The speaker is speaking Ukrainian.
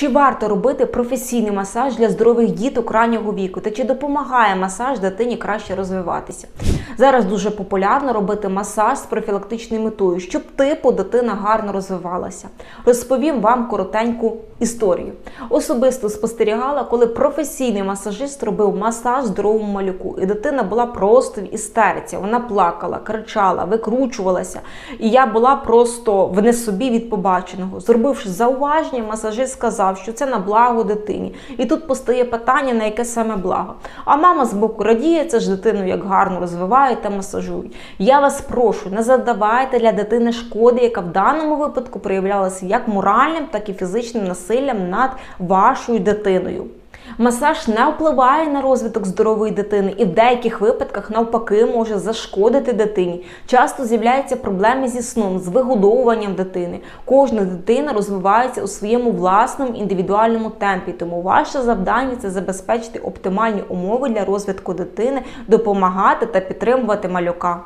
Чи варто робити професійний масаж для здорових діток раннього віку? Та чи допомагає масаж дитині краще розвиватися? Зараз дуже популярно робити масаж з профілактичною метою, щоб типу дитина гарно розвивалася. Розповім вам коротеньку історію. Особисто спостерігала, коли професійний масажист робив масаж здоровому малюку, і дитина була просто в істериці. Вона плакала, кричала, викручувалася. І я була просто в не собі від побаченого. Зробивши зауваження, масажист сказав, що це на благо дитині. І тут постає питання, на яке саме благо. А мама з боку радіє, це ж дитину як гарно розвивають та масажують. Я вас прошу, не задавайте для дитини шкоди, яка в даному випадку проявлялася як моральним, так і фізичним насиллям над вашою дитиною. Масаж не впливає на розвиток здорової дитини і в деяких випадках навпаки може зашкодити дитині. Часто з'являються проблеми зі сном, з вигодовуванням дитини. Кожна дитина розвивається у своєму власному індивідуальному темпі, тому ваше завдання це забезпечити оптимальні умови для розвитку дитини, допомагати та підтримувати малюка.